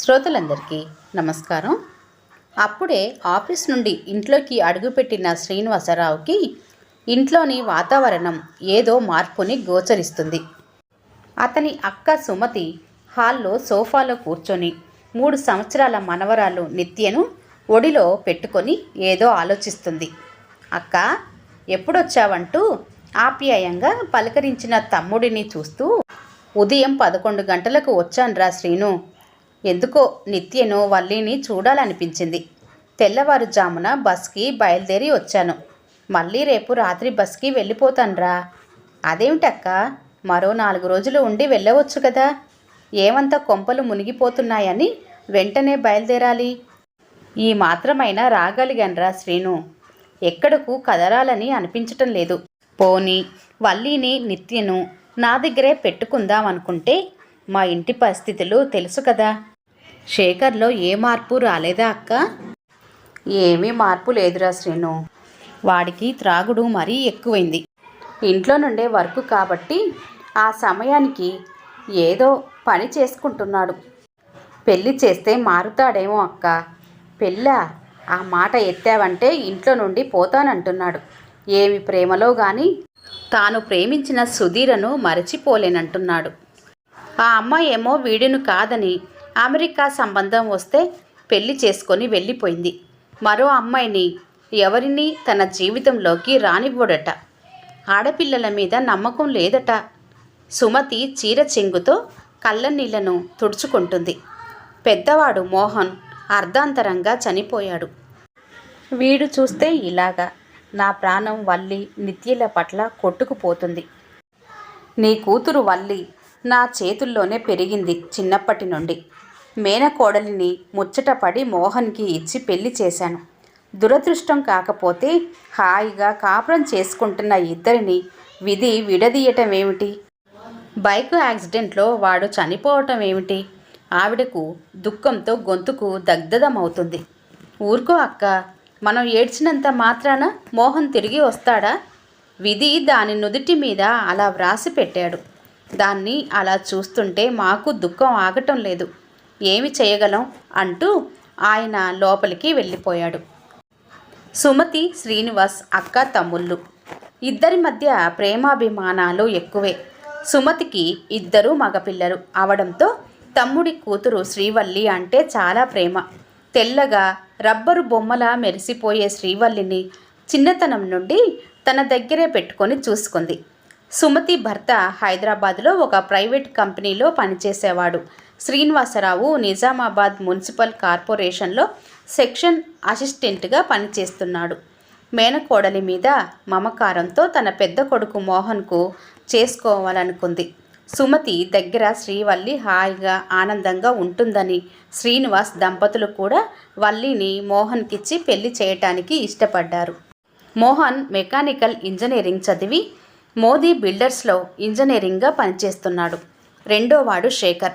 శ్రోతలందరికీ నమస్కారం. అప్పుడే ఆఫీస్ నుండి ఇంట్లోకి అడుగుపెట్టిన శ్రీనివాసరావుకి ఇంట్లోని వాతావరణం ఏదో మార్పుని గోచరిస్తుంది. అతని అక్క సుమతి హాల్లో సోఫాలో కూర్చొని మూడు సంవత్సరాల మనవరాలు నిత్యను ఒడిలో పెట్టుకొని ఏదో ఆలోచిస్తుంది. అక్క ఎప్పుడొచ్చావంటూ ఆప్యాయంగా పలకరించిన తమ్ముడిని చూస్తూ ఉదయం పదకొండు గంటలకు వచ్చానురా శ్రీను ఎందుకో నిత్యను వల్లిని చూడాలనిపించింది. తెల్లవారుజామున బస్కి బయలుదేరి వచ్చాను. మళ్ళీ రేపు రాత్రి బస్కి వెళ్ళిపోతానురా. అదేమిటక్క? మరో నాలుగు రోజులు ఉండి వెళ్ళవచ్చు కదా? ఏమంత కొంపలు మునిగిపోతున్నాయని వెంటనే బయలుదేరాలి. ఈ మాత్రమైనా రాగలిగాన్రా శ్రీను. ఎక్కడకు కదరాలని అనిపించటం లేదు. పోని వల్లీని నిత్యను నా దగ్గరే పెట్టుకుందాం అనుకుంటే మా ఇంటి పరిస్థితులు తెలుసు కదా. శేఖర్లో ఏ మార్పు రాలేదా అక్క? ఏమీ మార్పు లేదురా శ్రీను. వాడికి త్రాగుడు మరీ ఎక్కువైంది. ఇంట్లో నుండే వర్క్ కాబట్టి ఆ సమయానికి ఏదో పని చేసుకుంటున్నాడు. పెళ్ళి చేస్తే మారుతాడేమో అక్క. పెళ్ళా? ఆ మాట ఎత్తావంటే ఇంట్లో నుండి పోతానంటున్నాడు. ఏమి ప్రేమలో గాని? తాను ప్రేమించిన సుధీరను మరచిపోలేనంటున్నాడు. ఆ అమ్మాయి ఏమో వీడిను కాదని అమెరికా సంబంధం వస్తే పెళ్ళి చేసుకొని వెళ్ళిపోయింది. మరో అమ్మాయిని ఎవరిని తన జీవితంలోకి రానివ్వడట. ఆడపిల్లల మీద నమ్మకం లేదట. సుమతి చీర చెంగుతో కళ్ళనీళ్ళను తుడుచుకుంటుంది. పెద్దవాడు మోహన్ అర్ధాంతరంగా చనిపోయాడు. వీడు చూస్తే ఇలాగా నా ప్రాణం వల్లి నిత్యల పట్ల కొట్టుకుపోతుంది. నీ కూతురు వల్లి నా చేతుల్లోనే పెరిగింది చిన్నప్పటి నుండి. మేనకోడలిని ముచ్చటపడి మోహన్కి ఇచ్చి పెళ్ళి చేశాను. దురదృష్టం కాకపోతే హాయిగా కాపురం చేసుకుంటున్న ఇద్దరిని విధి విడదీయటం ఏమిటి బైక్ యాక్సిడెంట్లో వాడు చనిపోవటం ఏమిటి ఆవిడకు దుఃఖంతో గొంతుకు దగ్ధదమవుతుంది ఊరుకో అక్క మనం ఏడ్చినంత మాత్రాన మోహన్ తిరిగి వస్తాడా? విధి దాని నుదుటి మీద అలా వ్రాసి పెట్టాడు. దాన్ని అలా చూస్తుంటే మాకు దుఃఖం ఆగటం లేదు. ఏమి చేయగలం? అంటూ ఆయన లోపలికి వెళ్ళిపోయాడు. సుమతి శ్రీనివాస్ అక్క తమ్ముళ్ళు. ఇద్దరి మధ్య ప్రేమాభిమానాలు ఎక్కువే. సుమతికి ఇద్దరు మగపిల్లలు అవడంతో తమ్ముడి కూతురు శ్రీవల్లి అంటే చాలా ప్రేమ. తెల్లగా రబ్బరు బొమ్మలా మెరిసిపోయే శ్రీవల్లిని చిన్నతనం నుండి తన దగ్గరే పెట్టుకొని చూసుకుంది. సుమతి భర్త హైదరాబాద్లో ఒక ప్రైవేట్ కంపెనీలో పనిచేసేవాడు. శ్రీనివాసరావు నిజామాబాద్ మున్సిపల్ కార్పొరేషన్లో సెక్షన్ అసిస్టెంట్గా పనిచేస్తున్నాడు. మేనకోడలి మీద మమకారంతో తన పెద్ద కొడుకు మోహన్కు చేసుకోవాలనుకుంది. సుమతి దగ్గర శ్రీవల్లి హాయిగా ఆనందంగా ఉంటుందని శ్రీనివాస్ దంపతులు కూడా వల్లిని మోహన్కిచ్చి పెళ్ళి చేయటానికి ఇష్టపడ్డారు. మోహన్ మెకానికల్ ఇంజనీరింగ్ చదివి మోదీ బిల్డర్స్లో ఇంజనీరింగ్గా పనిచేస్తున్నాడు. రెండోవాడు శేఖర్.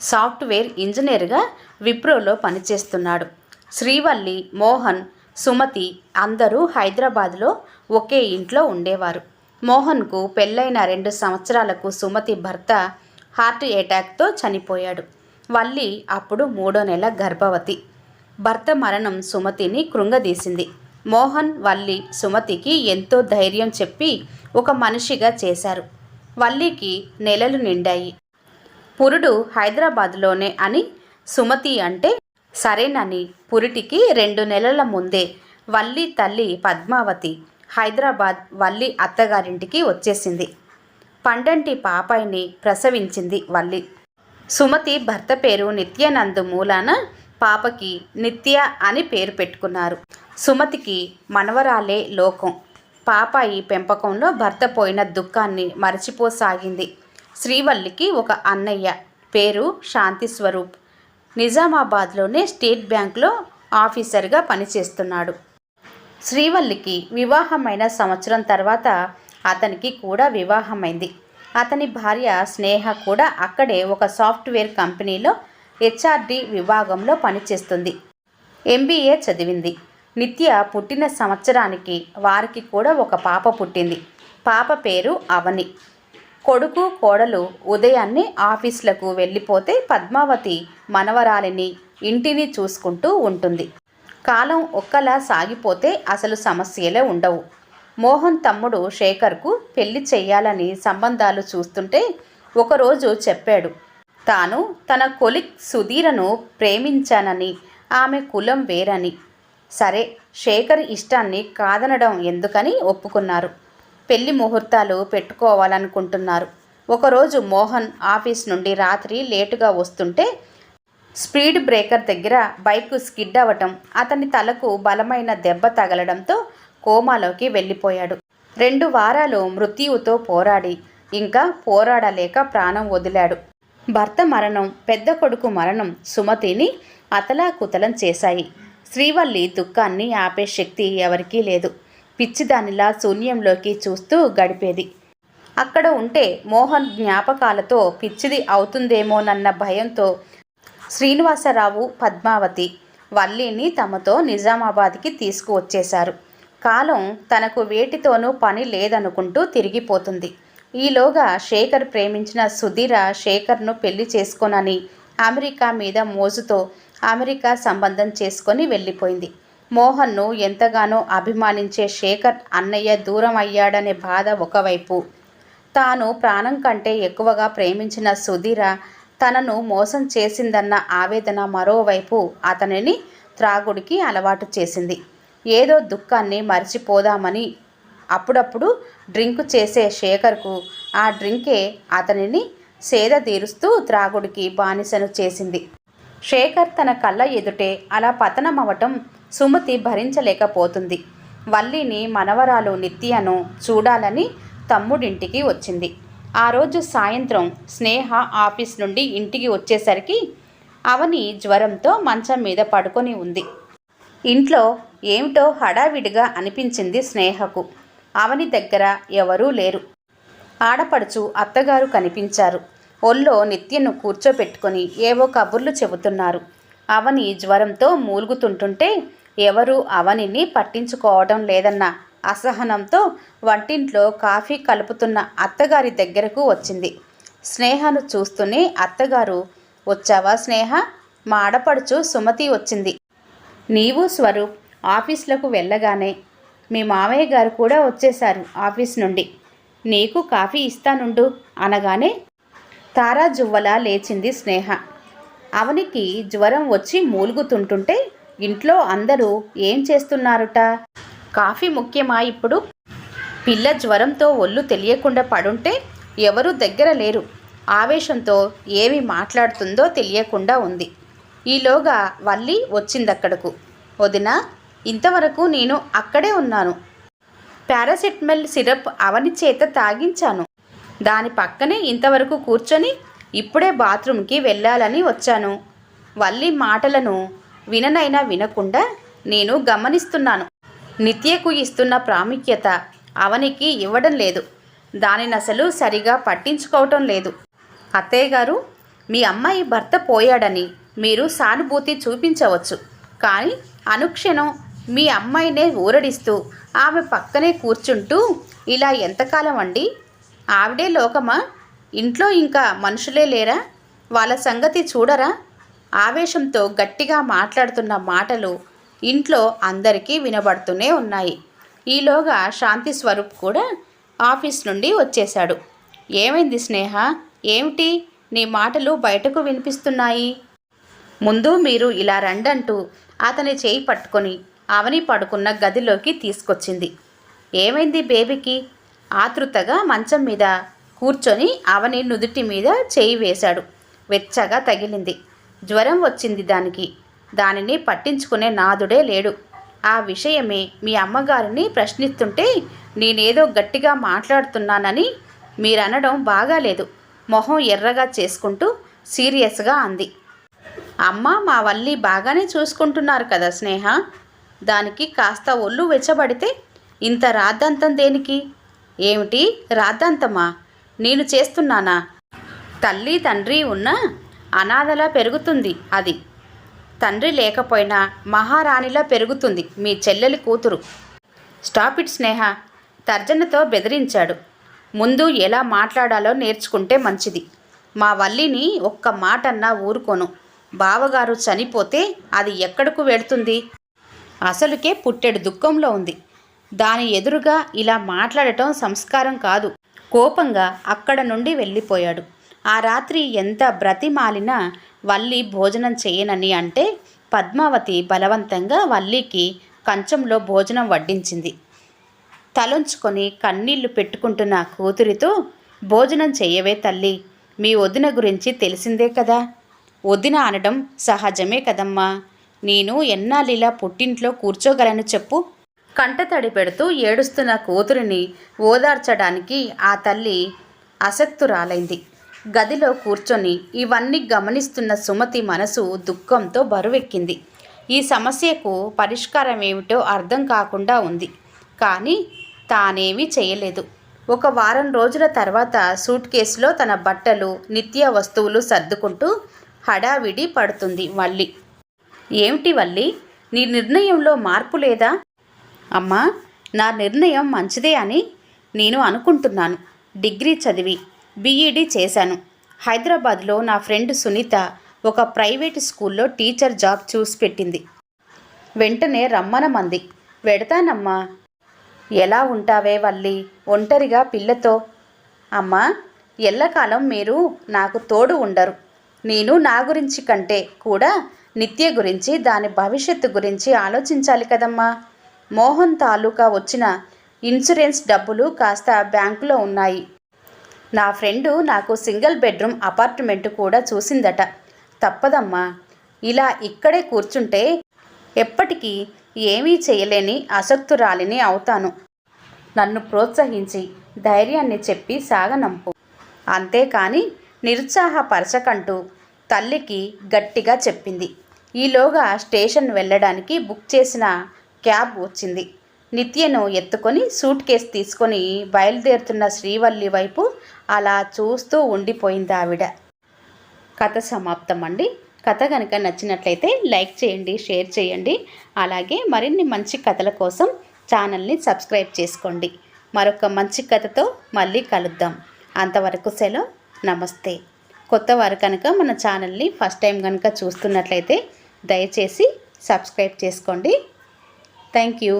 సాఫ్ట్వేర్ ఇంజనీర్గా విప్రోలో పనిచేస్తున్నాడు. శ్రీవల్లి మోహన్ సుమతి అందరూ హైదరాబాద్లో ఒకే ఇంట్లో ఉండేవారు. మోహన్కు పెళ్ళైన రెండు సంవత్సరాలకు సుమతి భర్త హార్ట్ అటాక్తో చనిపోయాడు. వల్లి అప్పుడు మూడో నెల గర్భవతి. భర్త మరణం సుమతిని కృంగదీసింది. మోహన్ వల్లి సుమతికి ఎంతో ధైర్యం చెప్పి ఒక మనిషిగా చేశారు. వల్లికి నెలలు నిండాయి. పురుడు హైదరాబాద్లోనే అని సుమతి అంటే సరేనని పురిటికి రెండు నెలల ముందే వల్లి తల్లి పద్మావతి హైదరాబాద్ వల్లి అత్తగారింటికి వచ్చేసింది. పండంటి పాపాయిని ప్రసవించింది వల్లి. సుమతి భర్త పేరు నిత్యానంద్ మూలాన పాపకి నిత్య అని పేరు పెట్టుకున్నారు. సుమతికి మనవరాలే లోకం. పాప ఈ పెంపకంలో భర్త పోయిన దుఃఖాన్ని మరచిపోసాగింది. శ్రీవల్లికి ఒక అన్నయ్య పేరు శాంతి స్వరూప్ నిజామాబాద్లోనే స్టేట్ బ్యాంక్లో ఆఫీసర్గా పనిచేస్తున్నాడు. శ్రీవల్లికి వివాహమైన సంవత్సరం తర్వాత అతనికి కూడా వివాహమైంది. అతని భార్య స్నేహ కూడా అక్కడే ఒక సాఫ్ట్వేర్ కంపెనీలో హెచ్ఆర్డి విభాగంలో పనిచేస్తుంది. ఎంబీఏ చదివింది. నిత్య పుట్టిన సంవత్సరానికి వారికి కూడా ఒక పాప పుట్టింది. పాప పేరు అవని. కొడుకు కోడలు ఉదయాన్నే ఆఫీసులకు వెళ్ళిపోతే పద్మావతి మనవరాలిని ఇంటిని చూసుకుంటూ ఉంటుంది. కాలం ఒక్కలా సాగిపోతే అసలు సమస్యలే ఉండవు. మోహన్ తమ్ముడు శేఖర్కు పెళ్ళి చేయాలని సంబంధాలు చూస్తుంటే ఒకరోజు చెప్పాడు. తాను తన కొలిక్ సుధీరను ప్రేమించానని ఆమె కులం వేరని. సరే శేఖర్ ఇష్టాన్ని కాదనడం ఎందుకని ఒప్పుకున్నారు. పెళ్ళి ముహూర్తాలు పెట్టుకోవాలనుకుంటున్నారు. ఒకరోజు మోహన్ ఆఫీస్ నుండి రాత్రి లేటుగా వస్తుంటే స్పీడ్ బ్రేకర్ దగ్గర బైక్ స్కిడ్ అవ్వటం అతని తలకు బలమైన దెబ్బ తగలడంతో కోమాలోకి వెళ్ళిపోయాడు. రెండు వారాలు మృత్యువుతో పోరాడి ఇంకా పోరాడలేక ప్రాణం వదిలాడు. భర్త మరణం పెద్ద కొడుకు మరణం సుమతిని అతలాకుతలం చేశాయి. శ్రీవల్లి దుఃఖాన్ని ఆపే శక్తి ఎవరికీ లేదు. పిచ్చిదానిలా శూన్యంలోకి చూస్తూ గడిపేది. అక్కడ ఉంటే మోహన్ జ్ఞాపకాలతో పిచ్చిది అవుతుందేమోనన్న భయంతో శ్రీనివాసరావు పద్మావతి వల్లిని తమతో నిజామాబాద్కి తీసుకువచ్చేశారు. కాలం తనకు వేటితోనూ పని లేదనుకుంటూ తిరిగిపోతుంది. ఈలోగా శేఖర్ ప్రేమించిన సుధీర శేఖర్ను పెళ్ళి చేసుకోనని అమెరికా మీద మోజుతో అమెరికా సంబంధం చేసుకొని వెళ్ళిపోయింది. మోహన్ను ఎంతగానో అభిమానించే శేఖర్ అన్నయ్య దూరం అయ్యాడనే బాధ ఒకవైపు. తాను ప్రాణం కంటే ఎక్కువగా ప్రేమించిన సుధీర తనను మోసం చేసిందన్న ఆవేదన మరోవైపు అతనిని త్రాగుడికి అలవాటు చేసింది. ఏదో దుఃఖాన్ని మర్చిపోదామని అప్పుడప్పుడు డ్రింక్ చేసే శేఖర్కు ఆ డ్రింకే అతనిని సేద తీరుస్తూ త్రాగుడికి బానిసను చేసింది. శేఖర్ తన కళ్ళ ఎదుటే అలా పతనమవటం సుమతి భరించలేకపోతుంది. వల్లిని మనవరాలు నిత్యను చూడాలని తమ్ముడింటికి వచ్చింది. ఆ రోజు సాయంత్రం స్నేహ ఆఫీస్ నుండి ఇంటికి వచ్చేసరికి అవని జ్వరంతో మంచం మీద పడుకొని ఉంది. ఇంట్లో ఏమిటో హడావిడిగా అనిపించింది స్నేహకు. అవని దగ్గర ఎవరూ లేరు. ఆడపడుచు అత్తగారు కనిపించారు. ఒళ్ళో నిత్యను కూర్చోపెట్టుకొని ఏవో కబుర్లు చెబుతున్నారు. అవని జ్వరంతో మూలుగుతుంటుంటే ఎవరూ అవనిని పట్టించుకోవడం లేదన్న అసహనంతో వంటింట్లో కాఫీ కలుపుతున్న అత్తగారి దగ్గరకు వచ్చింది. స్నేహను చూస్తూనే అత్తగారు వచ్చావా స్నేహ? మా ఆడపడుచు సుమతి వచ్చింది. నీవు స్వరూప్ ఆఫీస్లకు వెళ్ళగానే మీ మామయ్య గారు కూడా వచ్చేశారు ఆఫీస్ నుండి. నీకు కాఫీ ఇస్తానుండు అనగానే తారా జువ్వలా లేచింది స్నేహ. అవనికి జ్వరం వచ్చి మూలుగుతుంటుంటే ఇంట్లో అందరూ ఏం చేస్తున్నారుట? కాఫీ ముఖ్యమా ఇప్పుడు? పిల్ల జ్వరంతో ఒళ్ళు తెలియకుండా పడుంటే ఎవరూ దగ్గర లేరు. ఆవేశంతో ఏమి మాట్లాడుతుందో తెలియకుండా ఉంది. ఈలోగా వల్లి వచ్చిందక్కడకు. వదినా ఇంతవరకు నేను అక్కడే ఉన్నాను. పారాసెటమల్ సిరప్ అవని చేత తాగించాను. దాని పక్కనే ఇంతవరకు కూర్చొని ఇప్పుడే బాత్రూమ్కి వెళ్ళాలని వచ్చాను. వల్లి మాటలను విననైనా వినకుండా నేను గమనిస్తున్నాను. నిత్యకు ఇస్తున్న ప్రాముఖ్యత అవనికి ఇవ్వడం లేదు. దానిని అసలు సరిగా పట్టించుకోవటం లేదు. అత్తయ్య గారు మీ అమ్మాయి భర్త పోయాడని మీరు సానుభూతి చూపించవచ్చు. కానీ అనుక్షణం మీ అమ్మాయినే ఊరడిస్తూ ఆమె పక్కనే కూర్చుంటూ ఇలా ఎంతకాలం అండి? ఆవిడే లోకమా? ఇంట్లో ఇంకా మనుషులే లేరా? వాళ్ళ సంగతి చూడరా? ఆవేశంతో గట్టిగా మాట్లాడుతున్న మాటలు ఇంట్లో అందరికీ వినబడుతూనే ఉన్నాయి. ఈలోగా శాంతి స్వరూప్ కూడా ఆఫీస్ నుండి వచ్చేశాడు. ఏమైంది స్నేహ? ఏమిటి? నీ మాటలు బయటకు వినిపిస్తున్నాయి. ముందు మీరు ఇలా రండంటూ అతని చేయి పట్టుకొని అవని పడుకున్న గదిలోకి తీసుకొచ్చింది. ఏమైంది బేబీకి? ఆతృతగా మంచం మీద కూర్చొని అవని నుదుటి మీద చేయి వేశాడు. వెచ్చగా తగిలింది. జ్వరం వచ్చింది దానికి. దానిని పట్టించుకునే నాదుడే లేడు. ఆ విషయమే మీ అమ్మగారిని ప్రశ్నిస్తుంటే నేనేదో గట్టిగా మాట్లాడుతున్నానని మీరనడం బాగాలేదు. మొహం ఎర్రగా చేసుకుంటూ సీరియస్గా అంది. అమ్మ మా వల్లి బాగానే చూసుకుంటున్నారు కదా స్నేహ? దానికి కాస్త ఒళ్ళు వెచ్చబడితే ఇంత రాద్ధాంతం దేనికి? ఏమిటి రాద్ధాంతమా నేను చేస్తున్నానా? తల్లి తండ్రి ఉన్న అనాథలా పెరుగుతుంది అది. తండ్రి లేకపోయినా మహారాణిలా పెరుగుతుంది మీ చెల్లెలి కూతురు. స్టాప్ ఇట్ స్నేహ! తర్జనతో బెదిరించాడు. ముందు ఎలా మాట్లాడాలో నేర్చుకుంటే మంచిది. మా వల్లిని ఒక్క మాటన్నా ఊరుకోను. బావగారు చనిపోతే అది ఎక్కడకు వెళుతుంది? అసలుకే పుట్టెడు దుఃఖంలో ఉంది. దాని ఎదురుగా ఇలా మాట్లాడటం సంస్కారం కాదు. కోపంగా అక్కడ నుండి వెళ్ళిపోయాడు. ఆ రాత్రి ఎంత బ్రతిమాలినా వల్లి భోజనం చేయనని అంటే పద్మావతి బలవంతంగా వల్లికి కంచంలో భోజనం వడ్డించింది. తలొంచుకొని కన్నీళ్ళు పెట్టుకుంటున్న కూతురితో భోజనం చెయ్యవే తల్లి మీ వదిన గురించి తెలిసిందే కదా. వదిన అనడం సహజమే కదమ్మా. నేను ఎన్నాళ్ళిలా పుట్టింట్లో కూర్చోగలను చెప్పు? కంటతడి పెడుతూ ఏడుస్తున్న కూతురిని ఓదార్చడానికి ఆ తల్లి అసక్తురాలైంది. గదిలో కూర్చొని ఇవన్నీ గమనిస్తున్న సుమతి మనసు దుఃఖంతో బరువెక్కింది. ఈ సమస్యకు పరిష్కారం ఏమిటో అర్థం కాకుండా ఉంది. కానీ తానేమీ చేయలేదు. ఒక వారం రోజుల తర్వాత సూట్ కేసులో తన బట్టలు నిత్య వస్తువులు సర్దుకుంటూ హడావిడి పడుతుంది మళ్ళీ. ఏమిటి వల్లి? నీ నిర్ణయంలో మార్పు లేదా? అమ్మా నా నిర్ణయం మంచిదే అని నేను అనుకుంటున్నాను. డిగ్రీ చదివి బీఈడీ చేశాను. హైదరాబాద్లో నా ఫ్రెండ్ సునీత ఒక ప్రైవేట్ స్కూల్లో టీచర్ జాబ్ చూసి పెట్టింది. వెంటనే రమ్మనమంది. వెడతానమ్మా. ఎలా ఉంటావే వల్లి? ఒంటరిగా పిల్లతో. అమ్మా ఎల్లకాలం మీరు నాకు తోడు ఉండరు. నేను నా గురించి కంటే కూడా నిత్య గురించి దాని భవిష్యత్తు గురించి ఆలోచించాలి కదమ్మా. మోహన్ తాలూకా వచ్చిన ఇన్సూరెన్స్ డబ్బులు కాస్త బ్యాంకులో ఉన్నాయి. నా ఫ్రెండు నాకు సింగిల్ బెడ్రూమ్ అపార్ట్మెంట్ కూడా చూసిందట. తప్పదమ్మా. ఇలా ఇక్కడే కూర్చుంటే ఎప్పటికీ ఏమీ చేయలేని అసక్తురాలిని అవుతాను. నన్ను ప్రోత్సహించి ధైర్యాన్ని చెప్పి సాగనంపు. అంతేకాని నిరుత్సాహపరచకంటూ తల్లికి గట్టిగా చెప్పింది. ఈలోగా స్టేషన్ వెళ్ళడానికి బుక్ చేసిన క్యాబ్ వచ్చింది. నిత్యను ఎత్తుకొని సూట్ కేసు తీసుకొని బయలుదేరుతున్న శ్రీవల్లి వైపు అలా చూస్తూ ఉండిపోయింది ఆవిడ. కథ సమాప్తం అండి కథ కనుక నచ్చినట్లయితే లైక్ చేయండి షేర్ చేయండి. అలాగే మరిన్ని మంచి కథల కోసం ఛానల్ని సబ్స్క్రైబ్ చేసుకోండి. మరొక మంచి కథతో మళ్ళీ కలుద్దాం. అంతవరకు సెలవు. నమస్తే. కొత్త వారు కనుక మన ఛానల్ని ఫస్ట్ టైం కనుక చూస్తున్నట్లయితే దయచేసి సబ్స్క్రైబ్ చేసుకోండి. Thank you.